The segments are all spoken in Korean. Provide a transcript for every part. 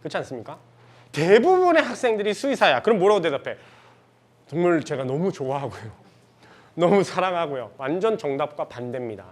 그렇지 않습니까? 대부분의 학생들이 수의사야. 그럼 뭐라고 대답해? 동물 제가 너무 좋아하고요. 너무 사랑하고요. 완전 정답과 반대입니다.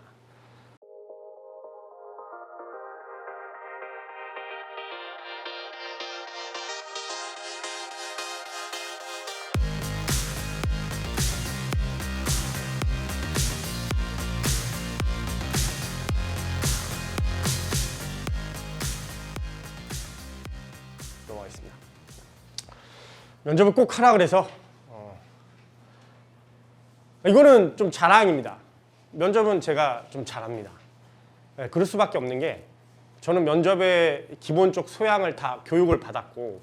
면접을 꼭 하라 그래서 어. 이거는 좀 자랑입니다. 면접은 제가 좀 잘합니다. 네, 그럴 수밖에 없는 게 저는 면접의 기본적 소양을 다 교육을 받았고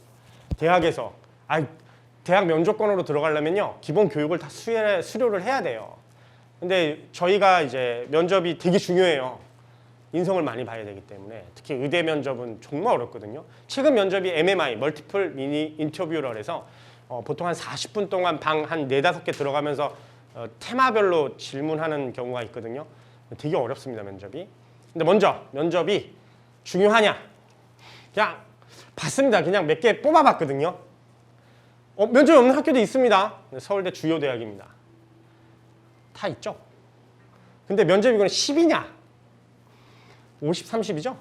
대학에서 아 대학 면접관으로 들어가려면요 기본 교육을 다 수혜, 수료를 해야 돼요. 근데 저희가 이제 면접이 되게 중요해요. 인성을 많이 봐야 되기 때문에 특히 의대 면접은 정말 어렵거든요. 최근 면접이 MMI 멀티플 미니 인터뷰러 해서 어, 보통 한 40분 동안 방 한 네다섯 개 들어가면서 어, 테마별로 질문하는 경우가 있거든요. 되게 어렵습니다 면접이. 근데 먼저 면접이 중요하냐? 그냥 봤습니다. 그냥 몇 개 뽑아봤거든요. 어, 면접이 없는 학교도 있습니다. 서울대 주요 대학입니다. 다 있죠. 근데 면접이 그건 10이냐? 50, 30이죠?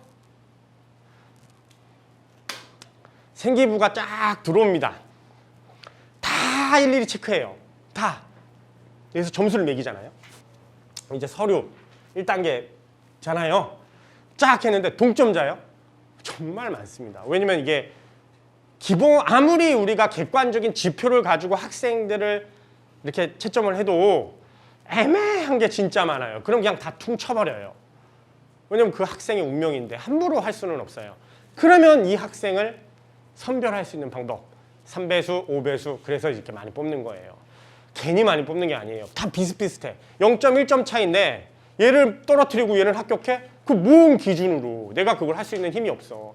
생기부가 쫙 들어옵니다. 다 일일이 체크해요. 다. 여기서 점수를 매기잖아요. 이제 서류 1단계잖아요. 쫙 했는데 동점자요? 정말 많습니다. 왜냐면 이게 기본 아무리 우리가 객관적인 지표를 가지고 학생들을 이렇게 채점을 해도 애매한 게 진짜 많아요. 그럼 그냥 다 퉁쳐버려요. 왜냐면 그 학생의 운명인데 함부로 할 수는 없어요. 그러면 이 학생을 선별할 수 있는 방법 3배수, 5배수 그래서 이렇게 많이 뽑는 거예요. 괜히 많이 뽑는 게 아니에요. 다 비슷비슷해. 0.1점 차인데 얘를 떨어뜨리고 얘를 합격해? 그뭔 기준으로 내가 그걸 할 수 있는 힘이 없어.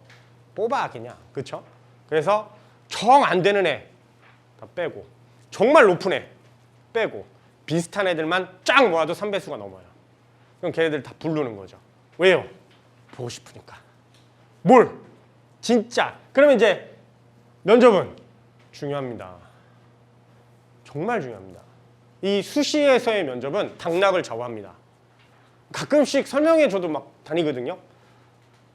뽑아 그냥. 그렇죠? 그래서 정 안 되는 애 다 빼고 정말 높은 애 빼고 비슷한 애들만 쫙 모아도 3배수가 넘어요. 그럼 걔네들 다 부르는 거죠. 왜요? 보고 싶으니까. 뭘? 진짜. 그러면 이제 면접은 중요합니다. 정말 중요합니다. 이 수시에서의 면접은 당락을 좌우합니다. 가끔씩 설명해 줘도 막 다니거든요.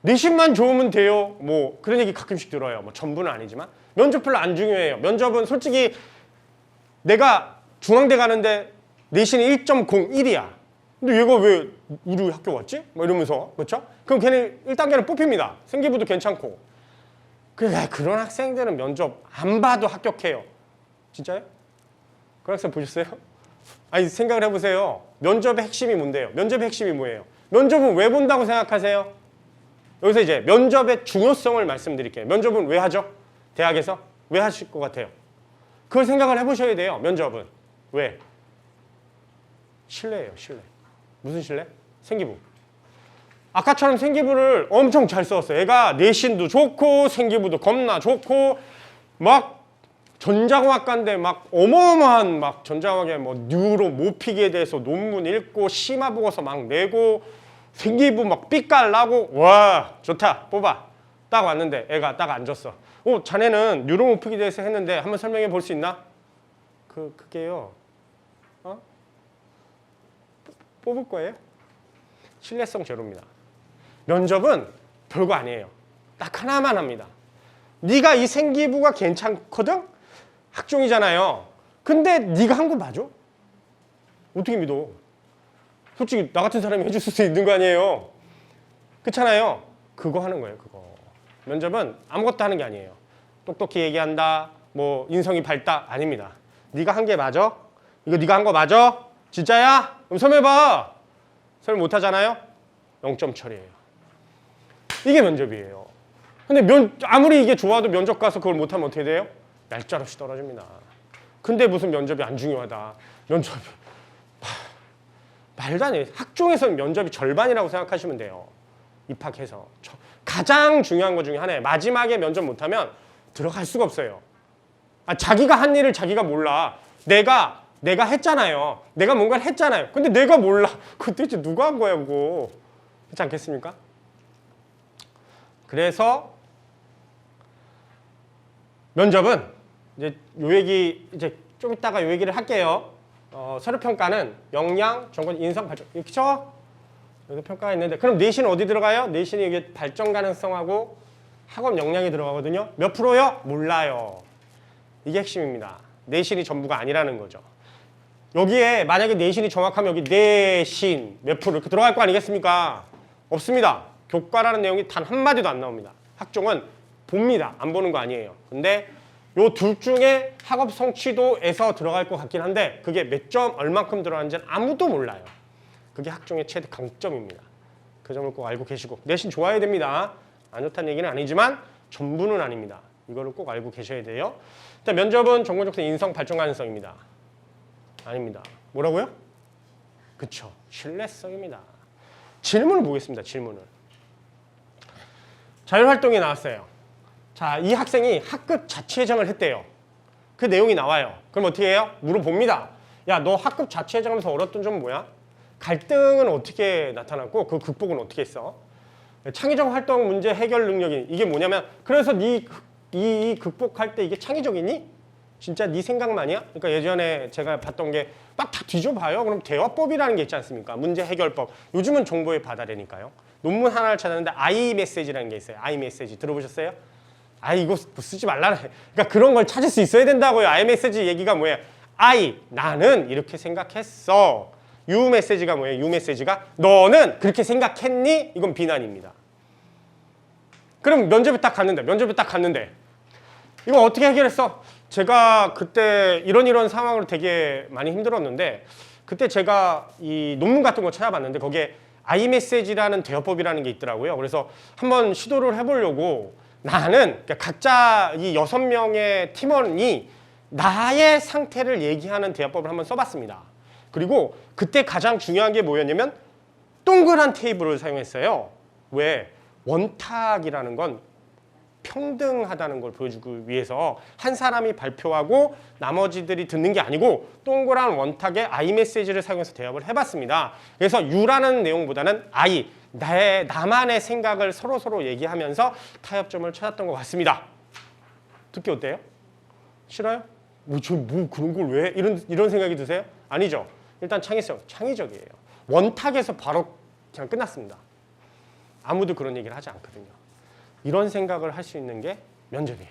내신만 좋으면 돼요. 뭐 그런 얘기 가끔씩 들어요. 뭐 전부는 아니지만 면접 별로 안 중요해요. 면접은 솔직히 내가 중앙대 가는데 내신이 1.01이야. 근데 얘가 왜 우리 학교 왔지? 뭐 이러면서 그렇죠? 그럼 걔는 1단계는 뽑힙니다. 생기부도 괜찮고. 그래 그런 학생들은 면접 안 봐도 합격해요. 진짜요? 그런 학생 보셨어요? 아니 생각을 해보세요. 면접의 핵심이 뭔데요? 면접의 핵심이 뭐예요? 면접은 왜 본다고 생각하세요? 여기서 이제 면접의 중요성을 말씀드릴게요. 면접은 왜 하죠? 대학에서 왜 하실 것 같아요? 그걸 생각을 해보셔야 돼요. 면접은 왜? 신뢰예요, 신뢰. 무슨 신뢰? 생기부. 아까처럼 생기부를 엄청 잘 썼어요. 애가 내신도 좋고 생기부도 겁나 좋고 막 전자공학과인데 막 어마어마한 막 전자공학의 뭐 뉴로 모피기에 대해서 논문 읽고 심화 보고서 막 내고 생기부 막 삐깔 나고 와 좋다 뽑아 딱 왔는데 애가 딱 앉았어. 어 자네는 뉴로 모피기에 대해서 했는데 한번 설명해 볼 수 있나? 그 그게요. 어? 뽑을 거예요? 신뢰성 제로입니다. 면접은 별거 아니에요. 딱 하나만 합니다. 네가 이 생기부가 괜찮거든? 학종이잖아요. 근데 네가 한 거 맞아? 어떻게 믿어? 솔직히 나 같은 사람이 해줄 수 있는 거 아니에요. 그렇잖아요. 그거 하는 거예요. 그거. 면접은 아무것도 하는 게 아니에요. 똑똑히 얘기한다. 뭐 인성이 밝다 아닙니다. 네가 한 게 맞아? 이거 네가 한 거 맞아? 진짜야? 그럼 설명해봐. 설명 못 하잖아요. 0점 처리예요. 이게 면접이에요. 근데 면 아무리 이게 좋아도 면접 가서 그걸 못하면 어떻게 돼요? 날짜없이 떨어집니다. 근데 무슨 면접이 안 중요하다. 면접이 하, 말도 안 돼. 학종에서는 면접이 절반이라고 생각하시면 돼요. 입학해서 저- 가장 중요한 것 중에 하나예요. 마지막에 면접 못하면 들어갈 수가 없어요. 아, 자기가 한 일을 자기가 몰라. 내가 내가 했잖아요. 내가 뭔가를 했잖아요. 근데 내가 몰라. 그 대체 누가 한 거야 그거? 그렇지 않겠습니까? 그래서 면접은 이제 요 얘기 이제 좀 이따가 요 얘기를 할게요. 어, 서류 평가는 역량, 정권, 인성, 발전 이렇죠? 여기 평가가 있는데 그럼 내신 어디 들어가요? 내신이 이게 발전 가능성하고 학업 역량이 들어가거든요. 몇 프로요? 몰라요. 이게 핵심입니다. 내신이 전부가 아니라는 거죠. 여기에 만약에 내신이 정확하면 여기 내신 몇 프로 이렇게 들어갈 거 아니겠습니까? 없습니다. 교과라는 내용이 단 한마디도 안 나옵니다. 학종은 봅니다. 안 보는 거 아니에요. 근데 요 둘 중에 학업 성취도에서 들어갈 것 같긴 한데 그게 몇 점 얼만큼 들어가는지는 아무도 몰라요. 그게 학종의 최대 강점입니다. 그 점을 꼭 알고 계시고 내신 좋아야 됩니다. 안 좋다는 얘기는 아니지만 전부는 아닙니다. 이거를 꼭 알고 계셔야 돼요. 일단 면접은 전공적인 인성 발전 가능성입니다. 아닙니다. 뭐라고요? 그쵸. 신뢰성입니다. 질문을 보겠습니다. 질문을. 자율활동이 나왔어요. 자, 이 학생이 학급 자치회장을 했대요. 그 내용이 나와요. 그럼 어떻게 해요? 물어봅니다. 야, 너 학급 자치회장하면서 얻었던 점 뭐야? 갈등은 어떻게 나타났고 그 극복은 어떻게 했어? 창의적 활동 문제 해결 능력이 이게 뭐냐면 그래서 네 이 극복할 때 이게 창의적이니? 진짜 네 생각만이야? 그러니까 예전에 제가 봤던 게 막 다 뒤져봐요. 그럼 대화법이라는 게 있지 않습니까? 문제 해결법. 요즘은 정보의 바다라니까요. 논문 하나를 찾았는데 아이 메시지라는 게 있어요. 아이 메시지 들어보셨어요? 아 이거 쓰지 말라네. 그러니까 그런 걸 찾을 수 있어야 된다고요. 아이 메시지 얘기가 뭐예요? I 나는 이렇게 생각했어. 유 메시지가 뭐예요? 유 메시지가 너는 그렇게 생각했니? 이건 비난입니다. 그럼 면접에 딱 갔는데 면접에 딱 갔는데 이거 어떻게 해결했어? 제가 그때 이런 이런 상황으로 되게 많이 힘들었는데 그때 제가 이 논문 같은 거 찾아봤는데 거기에 아이메시지라는 대화법이라는 게 있더라고요. 그래서 한번 시도를 해보려고 나는 그러니까 각자 이 여섯 명의 팀원이 나의 상태를 얘기하는 대화법을 한번 써봤습니다. 그리고 그때 가장 중요한 게 뭐였냐면 동그란 테이블을 사용했어요. 왜? 원탁이라는 건 평등하다는 걸 보여주기 위해서 한 사람이 발표하고 나머지들이 듣는 게 아니고 동그란 원탁의 아이 메시지를 사용해서 대답을 해봤습니다. 그래서 유라는 내용보다는 아이 나의 나만의 생각을 서로 서로 얘기하면서 타협점을 찾았던 것 같습니다. 듣기 어때요? 싫어요? 뭐 저 뭐 그런 걸 왜 이런 이런 생각이 드세요? 아니죠. 일단 창의성 창의적이에요. 원탁에서 바로 그냥 끝났습니다. 아무도 그런 얘기를 하지 않거든요. 이런 생각을 할 수 있는 게 면접이에요.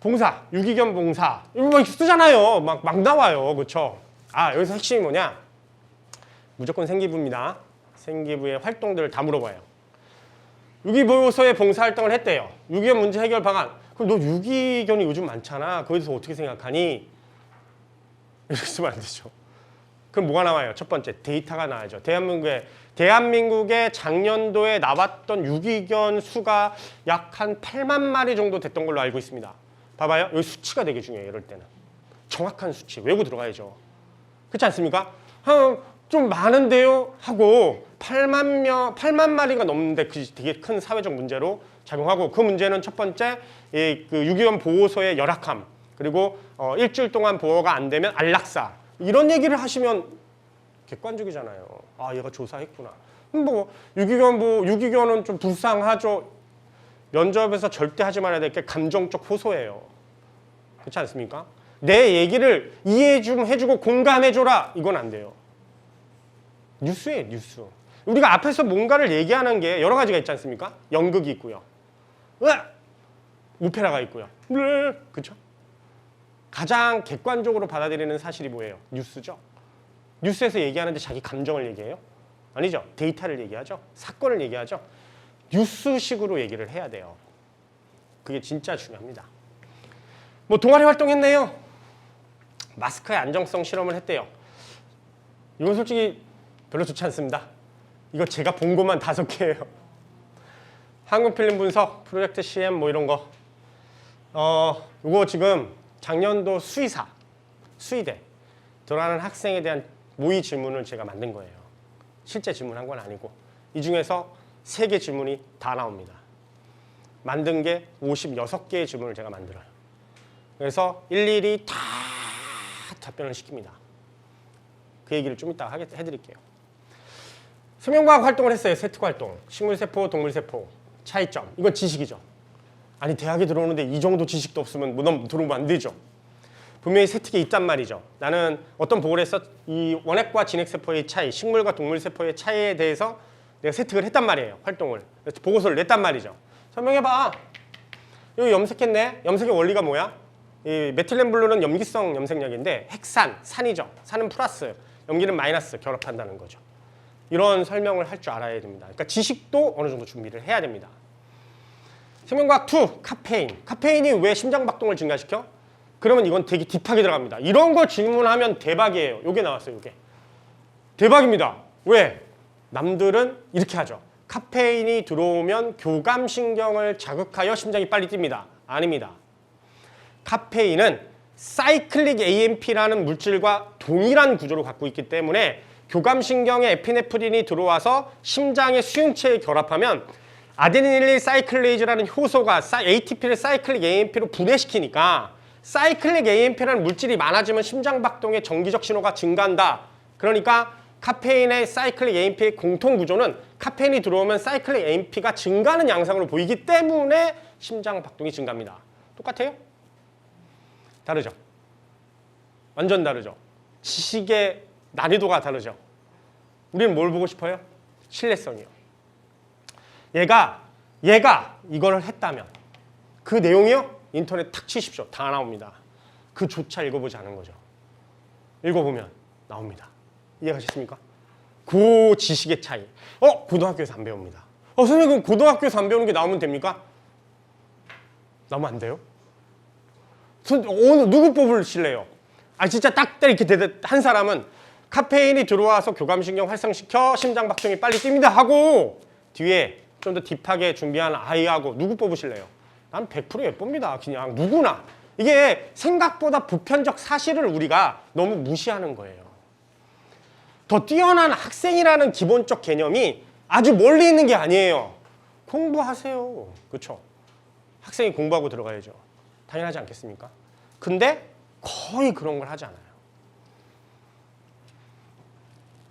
봉사, 유기견 봉사 이거 막 쓰잖아요. 막, 막 나와요. 그렇죠? 아 여기서 핵심이 뭐냐? 무조건 생기부입니다. 생기부의 활동들을 다 물어봐요. 유기보호소에 봉사활동을 했대요. 유기견 문제 해결 방안. 그럼 너 유기견이 요즘 많잖아. 거기서 어떻게 생각하니? 이렇게 쓰면 안 되죠. 그럼 뭐가 나와요? 첫 번째 데이터가 나와야죠. 대한민국에 대한민국의 작년도에 나왔던 유기견 수가 약 한 8만 마리 정도 됐던 걸로 알고 있습니다. 봐봐요. 여기 수치가 되게 중요해요. 이럴 때는 정확한 수치 외고 들어가야죠. 그렇지 않습니까? 한, 좀 많은데요 하고 8만 명, 8만 마리가 넘는데 그 되게 큰 사회적 문제로 작용하고 그 문제는 첫 번째 이 그 유기견 보호소의 열악함 그리고 어, 일주일 동안 보호가 안 되면 안락사 이런 얘기를 하시면 객관적이잖아요. 아 얘가 조사했구나. 뭐 유기견 보 유기견은 좀 불쌍하죠. 면접에서 절대 하지 말아야 될 게 감정적 호소예요. 그렇지 않습니까? 내 얘기를 이해 좀 해주고 공감해줘라 이건 안 돼요. 뉴스예요 뉴스. 우리가 앞에서 뭔가를 얘기하는 게 여러 가지가 있지 않습니까? 연극이 있고요. 으악! 오페라가 있고요. 네. 그렇죠? 가장 객관적으로 받아들이는 사실이 뭐예요? 뉴스죠. 뉴스에서 얘기하는데 자기 감정을 얘기해요? 아니죠. 데이터를 얘기하죠. 사건을 얘기하죠. 뉴스식으로 얘기를 해야 돼요. 그게 진짜 중요합니다. 뭐 동아리 활동했네요. 마스크의 안정성 실험을 했대요. 이건 솔직히 별로 좋지 않습니다. 이거 제가 본 것만 다섯 개예요. 한국 필름 분석, 프로젝트 CM 뭐 이런 거. 어, 이거 지금 작년도 수의사, 수의대 들어가는 학생에 대한 모의 질문을 제가 만든 거예요. 실제 질문한 건 아니고 이 중에서 세 개 질문이 다 나옵니다. 만든 게 56개의 질문을 제가 만들어요. 그래서 일일이 다 답변을 시킵니다. 그 얘기를 좀 이따 해드릴게요. 수명과학 활동을 했어요. 세특 활동. 식물세포, 동물세포. 차이점. 이건 지식이죠. 아니 대학에 들어오는데 이 정도 지식도 없으면 넌 들어오면 안 되죠. 분명히 세특이 있단 말이죠. 나는 어떤 보고를 했어? 이 원핵과 진핵세포의 차이, 식물과 동물세포의 차이에 대해서 내가 세특을 했단 말이에요. 활동을. 보고서를 냈단 말이죠. 설명해봐. 여기 염색했네. 염색의 원리가 뭐야? 이 메틸렌블루는 염기성 염색약인데 핵산, 산이죠. 산은 플러스, 염기는 마이너스 결합한다는 거죠. 이런 설명을 할 줄 알아야 됩니다. 그러니까 지식도 어느 정도 준비를 해야 됩니다. 생명과학 2, 카페인. 카페인이 왜 심장박동을 증가시켜? 그러면 이건 되게 딥하게 들어갑니다. 이런 거 질문하면 대박이에요. 요게 나왔어요, 요게. 대박입니다. 왜? 남들은 이렇게 하죠. 카페인이 들어오면 교감신경을 자극하여 심장이 빨리 뜁니다. 아닙니다. 카페인은 사이클릭 AMP라는 물질과 동일한 구조를 갖고 있기 때문에 교감신경에 에피네프린이 들어와서 심장의 수용체에 결합하면 아데니릴 사이클레이즈라는 효소가 ATP를 사이클릭 AMP로 분해시키니까 사이클릭 AMP라는 물질이 많아지면 심장 박동의 정기적 신호가 증가한다. 그러니까 카페인의 사이클릭 AMP의 공통 구조는 카페인이 들어오면 사이클릭 AMP가 증가하는 양상으로 보이기 때문에 심장 박동이 증가합니다. 똑같아요? 다르죠? 완전 다르죠? 지식의 난이도가 다르죠? 우리는 뭘 보고 싶어요? 신뢰성이요. 얘가 얘가 이걸 했다면 그 내용이요? 인터넷 탁 치십시오. 다 나옵니다. 그조차 읽어보지 않은 거죠. 읽어보면 나옵니다. 이해가셨습니까? 그 지식의 차이. 어? 고등학교에서 안 배웁니다. 어, 선생님 그럼 고등학교에서 안 배우는 게 나오면 됩니까? 나오면 안 돼요? 선, 오늘 누구 뽑으실래요? 아 진짜 딱 이렇게 한 사람은 카페인이 들어와서 교감신경 활성시켜 심장 박동이 빨리 뜁니다 하고 뒤에 좀 더 딥하게 준비한 아이하고 누구 뽑으실래요? 난 100% 예쁩니다. 그냥 누구나. 이게 생각보다 보편적 사실을 우리가 너무 무시하는 거예요. 더 뛰어난 학생이라는 기본적 개념이 아주 멀리 있는 게 아니에요. 공부하세요. 그렇죠? 학생이 공부하고 들어가야죠. 당연하지 않겠습니까? 근데 거의 그런 걸 하지 않아요.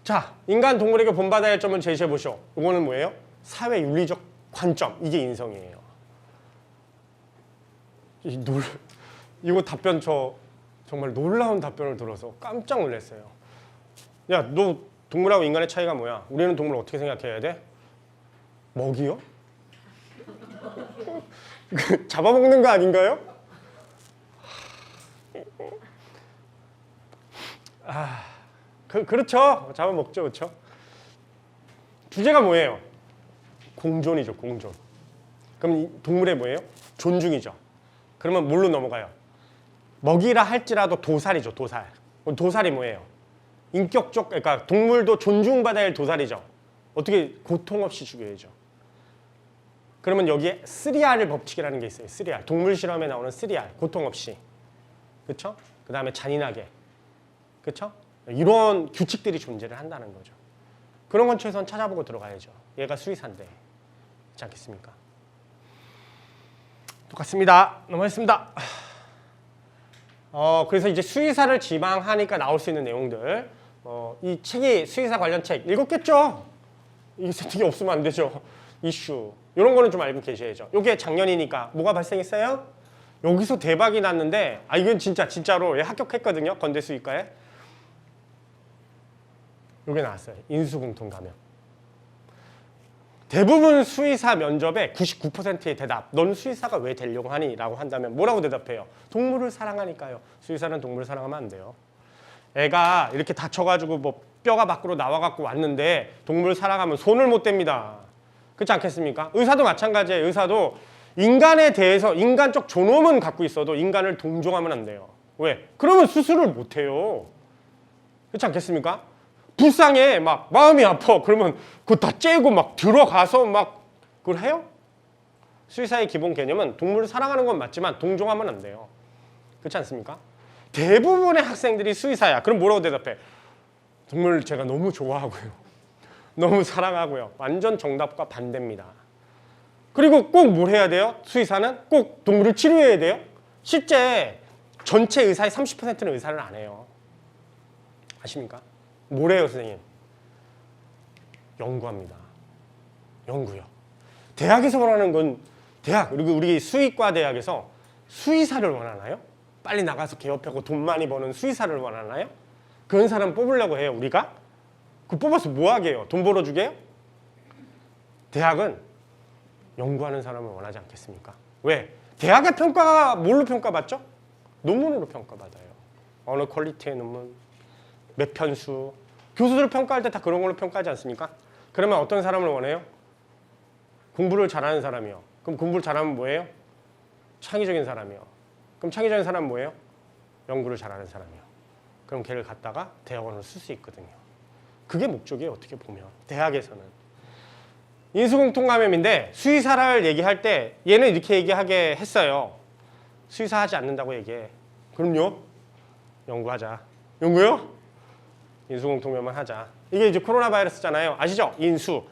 자, 인간 동물에게 본받아야 할 점을 제시해 보시오. 이거는 뭐예요? 사회 윤리적 관점. 이게 인성이에요. 이 놀, 이거 답변 저 정말 놀라운 답변을 들어서 깜짝 놀랐어요. 야, 너 동물하고 인간의 차이가 뭐야? 우리는 동물 어떻게 생각해야 돼? 먹이요? 그 잡아먹는 거 아닌가요? 아, 그, 그렇죠. 잡아먹죠, 그렇죠? 주제가 뭐예요? 공존이죠, 공존. 그럼 이 동물의 뭐예요? 존중이죠. 그러면 뭘로 넘어가요? 먹이라 할지라도 도살이죠, 도살. 도살이 뭐예요? 인격적, 그러니까 동물도 존중받아야 할 도살이죠. 어떻게 고통 없이 죽여야죠. 그러면 여기에 3R을 법칙이라는 게 있어요. 3R. 동물 실험에 나오는 3R. 고통 없이. 그렇죠? 그 다음에 잔인하게. 그렇죠? 이런 규칙들이 존재를 한다는 거죠. 그런 건 최소한 찾아보고 들어가야죠. 얘가 수의사인데. 그렇지 않겠습니까? 똑같습니다. 넘어가겠습니다. 어, 그래서 이제 수의사를 지망하니까 나올 수 있는 내용들. 어, 이 책이 수의사 관련 책 읽었겠죠? 이 세팅이 없으면 안 되죠. 이슈. 이런 거는 좀 알고 계셔야죠. 이게 작년이니까 뭐가 발생했어요? 여기서 대박이 났는데 아 이건 진짜 진짜로 얘 합격했거든요. 건대 수의과에. 이게 나왔어요. 인수공통 감염. 대부분 수의사 면접에 99%의 대답. 넌 수의사가 왜 되려고 하니? 라고 한다면 뭐라고 대답해요? 동물을 사랑하니까요. 수의사는 동물을 사랑하면 안 돼요. 애가 이렇게 다쳐가지고 뭐 뼈가 밖으로 나와갖고 왔는데 동물을 사랑하면 손을 못 댑니다. 그렇지 않겠습니까? 의사도 마찬가지예요. 의사도 인간에 대해서 인간적 존엄은 갖고 있어도 인간을 동종하면 안 돼요. 왜? 그러면 수술을 못 해요. 그렇지 않겠습니까? 불쌍해. 막 마음이 아파. 그러면 그거 다 째고 막 들어가서 막 그걸 해요? 수의사의 기본 개념은 동물을 사랑하는 건 맞지만 동종하면 안 돼요. 그렇지 않습니까? 대부분의 학생들이 수의사야. 그럼 뭐라고 대답해? 동물 제가 너무 좋아하고요. 너무 사랑하고요. 완전 정답과 반대입니다. 그리고 꼭 뭘 해야 돼요? 수의사는 꼭 동물을 치료해야 돼요? 실제 전체 의사의 30%는 의사를 안 해요. 아십니까? 뭐래요, 선생님? 연구합니다. 연구요. 대학에서 말하는 건 대학 그리고 우리 수의과 대학에서 수의사를 원하나요? 빨리 나가서 개업하고 돈 많이 버는 수의사를 원하나요? 그런 사람 뽑으려고 해요 우리가? 그 뽑아서 뭐 하게 해요? 돈 벌어주게 해요? 대학은 연구하는 사람을 원하지 않겠습니까? 왜? 대학의 평가가 뭘로 평가받죠? 논문으로 평가받아요. 어느 퀄리티의 논문, 몇 편수. 교수들 평가할 때 다 그런 걸로 평가하지 않습니까? 그러면 어떤 사람을 원해요? 공부를 잘하는 사람이요. 그럼 공부를 잘하면 뭐예요? 창의적인 사람이요. 그럼 창의적인 사람은 뭐예요? 연구를 잘하는 사람이요. 그럼 걔를 갖다가 대학원을 쓸수 있거든요. 그게 목적이에요. 어떻게 보면 대학에서는 인수공통 감염인데 수의사를 얘기할 때 얘는 이렇게 얘기하게 했어요. 수의사 하지 않는다고 얘기해. 그럼요. 연구하자. 연구요? 인수공통염만 하자. 이게 이제 코로나 바이러스잖아요. 아시죠? 인수.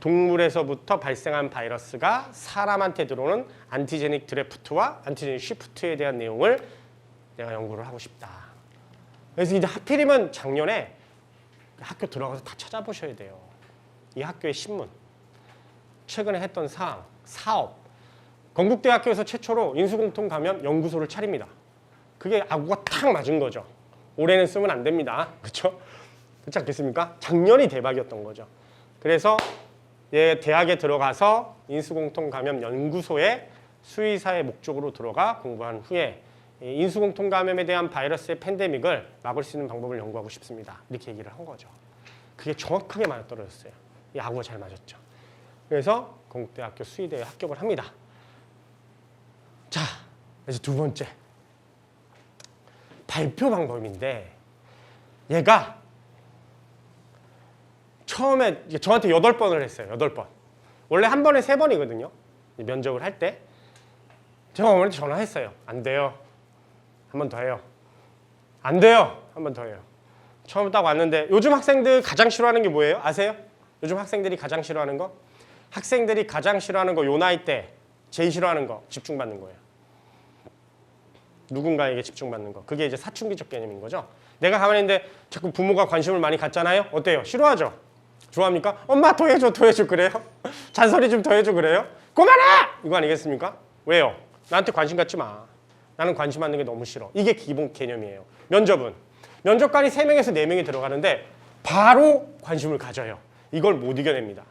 동물에서부터 발생한 바이러스가 사람한테 들어오는 안티제닉 드래프트와 안티제닉 쉬프트에 대한 내용을 내가 연구를 하고 싶다. 그래서 이제 하필이면 작년에 학교 들어가서 다 찾아보셔야 돼요. 이 학교의 신문, 최근에 했던 사항, 사업. 건국대학교에서 최초로 인수공통 감염 연구소를 차립니다. 그게 아구가 탁 맞은 거죠. 올해는 쓰면 안 됩니다. 그렇죠? 그렇지 않겠습니까? 작년이 대박이었던 거죠. 그래서 예, 대학에 들어가서 인수공통 감염 연구소에 수의사의 목적으로 들어가 공부한 후에 이 인수공통 감염에 대한 바이러스의 팬데믹을 막을 수 있는 방법을 연구하고 싶습니다. 이렇게 얘기를 한 거죠. 그게 정확하게 맞아떨어졌어요. 이 아구가 잘 맞았죠. 그래서 건국대학교 수의대에 합격을 합니다. 자, 이제 두 번째 발표 방법인데 얘가 처음에 저한테 여덟 번을 했어요. 여덟 번. 원래 한 번에 세 번이거든요. 이 면접을 할 때. 제가 어머니한테 전화했어요. 안 돼요. 한 번 더 해요. 안 돼요. 한 번 더 해요. 처음 딱 왔는데 요즘 학생들 가장 싫어하는 게 뭐예요? 아세요? 요즘 학생들이 가장 싫어하는 거? 학생들이 가장 싫어하는 거 요 나이 때 제일 싫어하는 거 집중받는 거예요. 누군가에게 집중받는 거. 그게 이제 사춘기적 개념인 거죠. 내가 가만히 있는데 자꾸 부모가 관심을 많이 갖잖아요. 어때요? 싫어하죠? 좋아합니까? 엄마 더 해줘, 더 해줘 그래요? 잔소리 좀 더 해줘 그래요? 그만해! 이거 아니겠습니까? 왜요? 나한테 관심 갖지 마. 나는 관심 받는 게 너무 싫어. 이게 기본 개념이에요. 면접은 면접관이 3명에서 4명이 들어가는데 바로 관심을 가져요. 이걸 못 이겨냅니다.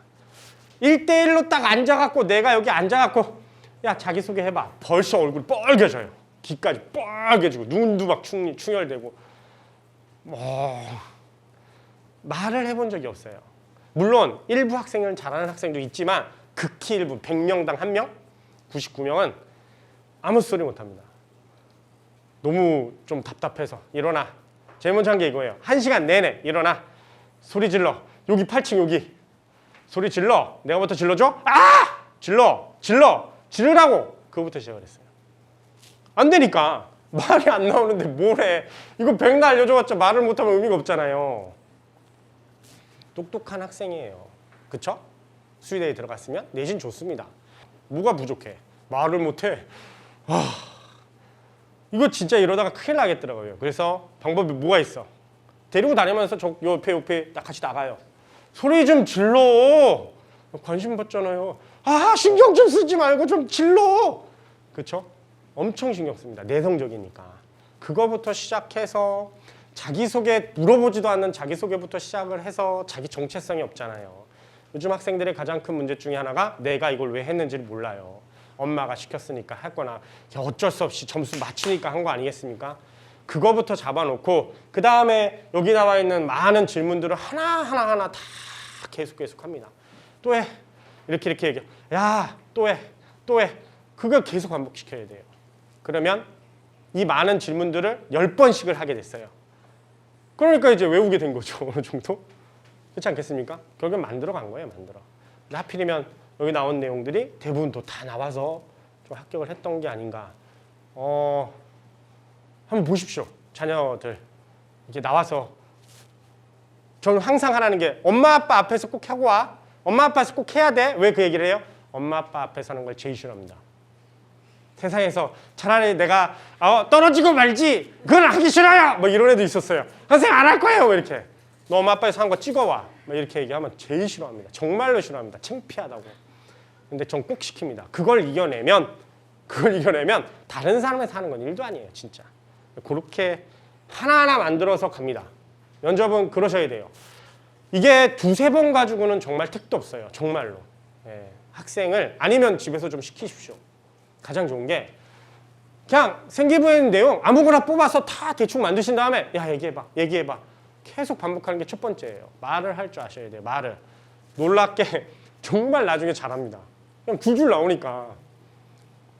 1대1로 딱 앉아갖고 내가 여기 앉아갖고 야 자기소개 해봐. 벌써 얼굴 뻘개져요. 귀까지 뻘개지고 눈도 막 충, 충혈되고 뭐 말을 해본 적이 없어요. 물론 일부 학생은 잘하는 학생도 있지만 극히 일부 100명당 1명, 99명은 아무 소리 못합니다. 너무 좀 답답해서 일어나. 제일 먼저 한 게 이거예요. 한 시간 내내 일어나. 소리 질러. 여기 8층 여기. 소리 질러. 내가 부터 질러줘? 아! 질러. 질러. 지르라고. 그거부터 시작을 했어요. 안 되니까. 말이 안 나오는데 뭘 해. 이거 백날 알려줘봤자 말을 못하면 의미가 없잖아요. 똑똑한 학생이에요. 그쵸? 수의대에 들어갔으면 내신 좋습니다. 뭐가 부족해? 말을 못해. 아, 이거 진짜 이러다가 큰일 나겠더라고요. 그래서 방법이 뭐가 있어? 데리고 다니면서 저 옆에 옆에 딱 같이 나가요. 소리 좀 질러. 관심 받잖아요. 아 신경 좀 쓰지 말고 좀 질러. 그렇죠? 엄청 신경 씁니다. 내성적이니까. 그거부터 시작해서 자기소개 물어보지도 않는 자기소개부터 시작을 해서 자기 정체성이 없잖아요. 요즘 학생들의 가장 큰 문제 중에 하나가 내가 이걸 왜 했는지를 몰라요. 엄마가 시켰으니까 했거나 어쩔 수 없이 점수 맞추니까 한 거 아니겠습니까? 그거부터 잡아놓고 그 다음에 여기 나와 있는 많은 질문들을 하나 하나 하나 다 계속 계속 합니다. 또 해. 이렇게 이렇게 얘기해. 야, 또 해. 또 해. 그걸 계속 반복시켜야 돼요. 그러면 이 많은 질문들을 열 번씩을 하게 됐어요. 그러니까 이제 외우게 된 거죠. 어느 정도. 그렇지 않겠습니까? 결국엔 만들어 간 거예요. 만들어. 근데 하필이면 여기 나온 내용들이 대부분 또 다 나와서 좀 합격을 했던 게 아닌가. 어, 한번 보십시오. 자녀들 이렇게 나와서 저는 항상 하라는 게 엄마 아빠 앞에서 꼭 하고 와. 엄마 아빠에서 꼭 해야 돼. 왜 그 얘기를 해요? 엄마 아빠 앞에서 하는 걸 제일 싫어합니다. 세상에서 차라리 내가 어, 떨어지고 말지 그건 하기 싫어요. 뭐 이런 애도 있었어요. 선생님 안 할 거예요. 뭐 이렇게 너 엄마 아빠에서 한 거 찍어와. 뭐 이렇게 얘기하면 제일 싫어합니다. 정말로 싫어합니다. 창피하다고. 근데 전 꼭 시킵니다. 그걸 이겨내면 그걸 이겨내면 다른 사람의 사는 건 일도 아니에요, 진짜. 그렇게 하나하나 만들어서 갑니다. 면접은 그러셔야 돼요. 이게 두세 번 가지고는 정말 택도 없어요. 정말로. 예, 학생을 아니면 집에서 좀 시키십시오. 가장 좋은 게 그냥 생기부에 내용 아무거나 뽑아서 다 대충 만드신 다음에 야 얘기해봐 얘기해봐. 계속 반복하는 게 첫 번째예요. 말을 할 줄 아셔야 돼요 말을. 놀랍게 정말 나중에 잘합니다. 그냥 두 줄 나오니까.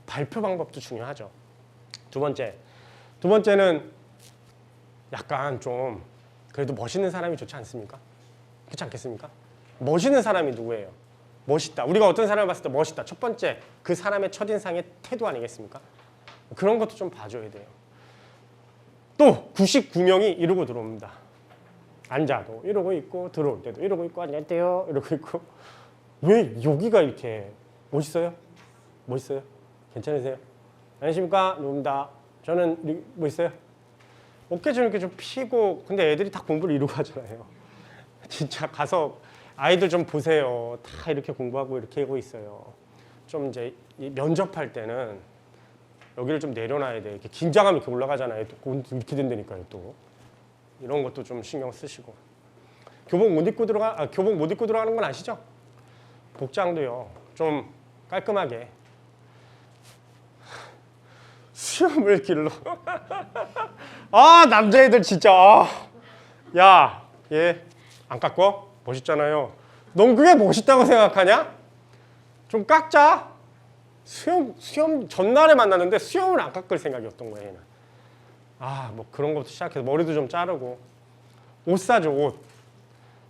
발표 방법도 중요하죠. 두 번째 두 번째는 약간 좀 그래도 멋있는 사람이 좋지 않습니까? 그렇지 않겠습니까? 멋있는 사람이 누구예요 멋있다 우리가 어떤 사람을 봤을 때 멋있다 첫 번째 그 사람의 첫인상의 태도 아니겠습니까 그런 것도 좀 봐줘야 돼요. 또 99명이 이러고 들어옵니다. 앉아도 이러고 있고 들어올 때도 이러고 있고 안녕하세요 이러고 있고 왜 여기가 이렇게 멋있어요? 멋있어요? 괜찮으세요? 안녕하십니까 누굽니다. 저는 이- 뭐 있어요? 어깨 좀 이렇게 좀 피고 근데 애들이 다 공부를 이러고 하잖아요. 진짜 가서 아이들 좀 보세요. 다 이렇게 공부하고 이렇게 하고 있어요. 좀 이제 이 면접할 때는 여기를 좀 내려놔야 돼. 이렇게 긴장감이 이렇게 올라가잖아요. 또곧 이렇게 된다니까요. 또 이런 것도 좀 신경 쓰시고 교복 못 입고 들어가 아, 교복 못 입고 들어가는 건 아시죠? 복장도요. 좀 깔끔하게 수염을 길러. 아 남자애들 진짜 아. 야, 얘 안 깎고 멋있잖아요. 넌 그게 멋있다고 생각하냐? 좀 깎자. 수염 수염 전날에 만났는데 수염을 안 깎을 생각이었던 거예요. 얘는. 아, 뭐 그런 것부터 시작해서 머리도 좀 자르고 옷 사죠 옷.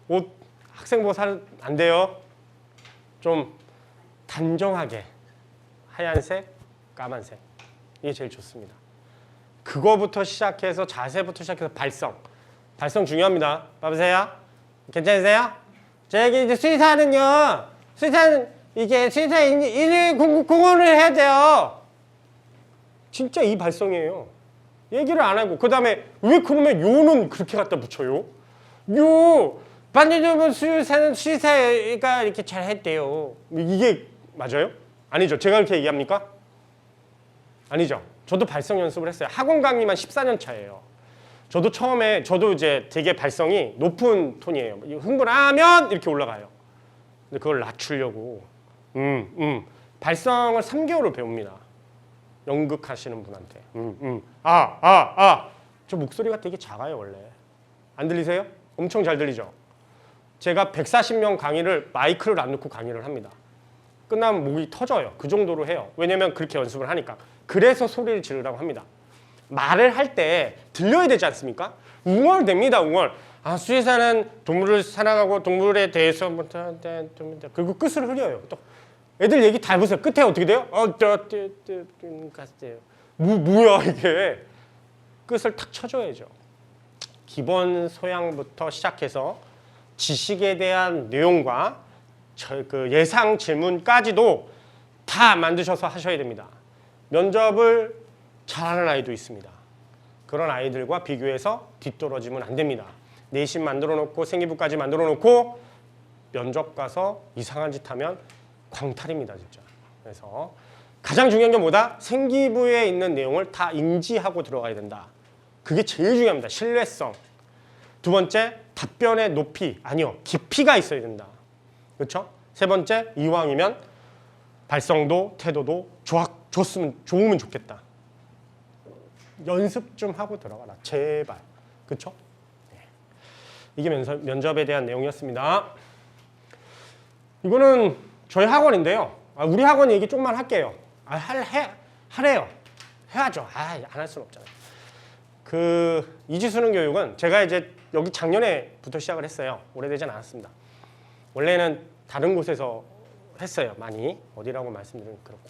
옷 학생복 사안 돼요. 좀 단정하게 하얀색, 까만색 이게 제일 좋습니다. 그거부터 시작해서 자세부터 시작해서 발성. 발성 중요합니다. 봐보세요. 괜찮으세요? 저기 이제 수의사는요. 수의사는 이게 수의사 일일 공공을 해야 돼요. 진짜 이 발성이에요. 얘기를 안 하고 그 다음에 왜 그러면 요는 그렇게 갖다 붙여요? 요 반대적으로 수의사는 수의사가 이렇게 잘 했대요. 이게 맞아요? 아니죠. 제가 그렇게 얘기합니까? 아니죠. 저도 발성 연습을 했어요. 학원 강의만 14년 차예요. 저도 처음에 저도 이제 되게 발성이 높은 톤이에요. 흥분하면 이렇게 올라가요. 근데 그걸 낮추려고 음, 음. 발성을 3개월을 배웁니다. 연극 하시는 분한테. 음, 음. 아, 아, 아. 저 목소리가 되게 작아요, 원래. 안 들리세요? 엄청 잘 들리죠? 제가 140명 강의를 마이크를 안 넣고 강의를 합니다. 끝나면 목이 터져요. 그 정도로 해요. 왜냐면 그렇게 연습을 하니까. 그래서 소리를 지르라고 합니다. 말을 할 때 들려야 되지 않습니까? 웅얼됩니다, 웅얼. 아, 수의사는 동물을 사랑하고 동물에 대해서 뭐. 그리고 끝을 흐려요. 또 애들 얘기 다 해보세요. 끝에 어떻게 돼요? 어, 저, 저, 저, 음, 갔어요. 뭐, 뭐야 이게? 끝을 탁 쳐줘야죠. 기본 소양부터 시작해서 지식에 대한 내용과 저, 그 예상 질문까지도 다 만드셔서 하셔야 됩니다. 면접을 잘하는 아이도 있습니다. 그런 아이들과 비교해서 뒤떨어지면 안 됩니다. 내신 만들어 놓고 생기부까지 만들어 놓고 면접 가서 이상한 짓 하면 광탈입니다, 진짜. 그래서 가장 중요한 게 뭐다? 생기부에 있는 내용을 다 인지하고 들어가야 된다. 그게 제일 중요합니다. 신뢰성. 두 번째, 답변의 높이 아니요 깊이가 있어야 된다. 그렇죠? 세 번째, 이왕이면 발성도 태도도 좋으면 좋으면 좋겠다. 연습 좀 하고 들어가라. 제발. 그렇죠? 이게 면접, 면접에 대한 내용이었습니다. 이거는 저희 학원인데요. 아, 우리 학원 얘기 조금만 할게요. 아, 할, 해, 하래요. 해야죠. 아, 안 할 수는 없잖아요. 그 이지수능 교육은 제가 이제 여기 작년에부터 시작을 했어요. 오래되진 않았습니다. 원래는 다른 곳에서 했어요. 많이 어디라고 말씀드리면 그렇고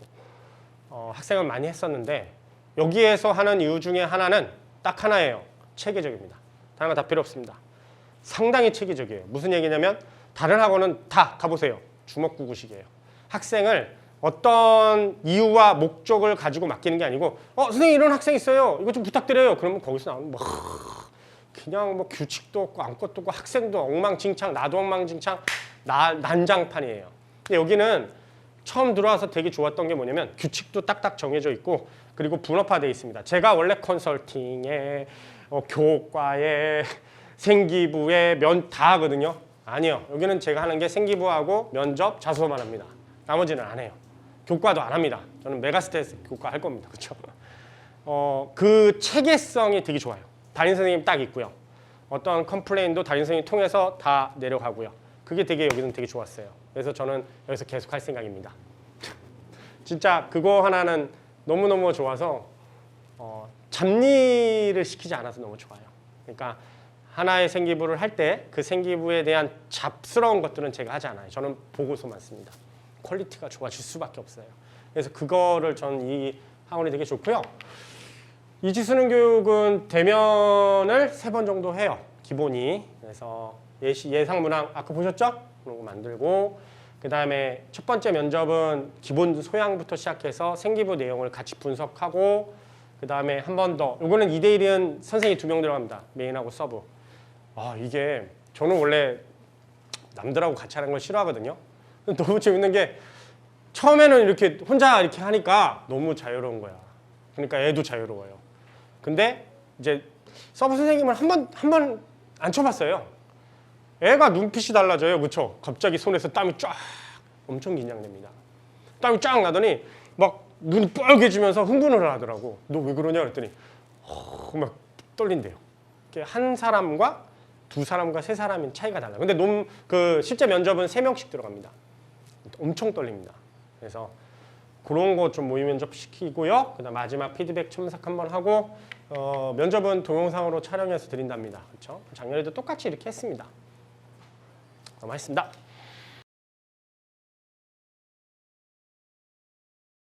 어, 학생은 많이 했었는데 여기에서 하는 이유 중에 하나는 딱 하나예요. 체계적입니다. 다른 거 다 필요 없습니다. 상당히 체계적이에요. 무슨 얘기냐면 다른 학원은 다 가보세요. 주먹구구식이에요. 학생을 어떤 이유와 목적을 가지고 맡기는 게 아니고 어 선생님 이런 학생 있어요. 이거 좀 부탁드려요. 그러면 거기서 나오는 뭐 그냥 뭐 규칙도 없고 아무것도 없고 학생도 엉망진창 나도 엉망진창 나, 난장판이에요. 근데 여기는 처음 들어와서 되게 좋았던 게 뭐냐면 규칙도 딱딱 정해져 있고 그리고 분업화되어 있습니다. 제가 원래 컨설팅에 어, 교과에 생기부에 면 다 하거든요. 아니요. 여기는 제가 하는 게 생기부하고 면접, 자소서만 합니다. 나머지는 안 해요. 교과도 안 합니다. 저는 메가스테이스 교과 할 겁니다. 그렇죠? 어, 그 체계성이 되게 좋아요. 담임 선생님 딱 있고요. 어떤 컴플레인도 담임 선생님 통해서 다 내려가고요. 그게 되게 여기는 되게 좋았어요. 그래서 저는 여기서 계속 할 생각입니다. 진짜 그거 하나는 너무너무 좋아서 어, 잡일을 시키지 않아서 너무 좋아요. 그러니까 하나의 생기부를 할 때 그 생기부에 대한 잡스러운 것들은 제가 하지 않아요. 저는 보고서만 씁니다. 퀄리티가 좋아질 수밖에 없어요. 그래서 그거를 저는 이 학원이 되게 좋고요. 이지 수능 교육은 대면을 세 번 정도 해요. 기본이. 그래서 예시, 예상 문항 아까 보셨죠? 그런 거 만들고 그 다음에 첫 번째 면접은 기본 소양부터 시작해서 생기부 내용을 같이 분석하고 그 다음에 한 번 더. 이거는 2대1은 선생님 두명 들어갑니다. 메인하고 서브. 아 이게 저는 원래 남들하고 같이 하는 걸 싫어하거든요. 너무 재밌는 게 처음에는 이렇게 혼자 이렇게 하니까 너무 자유로운 거야. 그러니까 애도 자유로워요. 근데 이제 서브 선생님을 한 번 한 번 안 쳐봤어요. 애가 눈빛이 달라져요, 그렇죠? 갑자기 손에서 땀이 쫙 엄청 긴장됩니다. 땀이 쫙 나더니 막 눈이 빨개지면서 흥분을 하더라고. 너 왜 그러냐 그랬더니 어, 막 떨린대요. 한 사람과 두 사람과 세 사람인 차이가 달라요. 근데 놈 그 실제 면접은 세 명씩 들어갑니다. 엄청 떨립니다. 그래서 그런 거 좀 모의 면접 시키고요. 그다음 마지막 피드백 첨삭 한번 하고 어, 면접은 동영상으로 촬영해서 드린답니다. 그렇죠? 작년에도 똑같이 이렇게 했습니다. 넘어가겠습니다.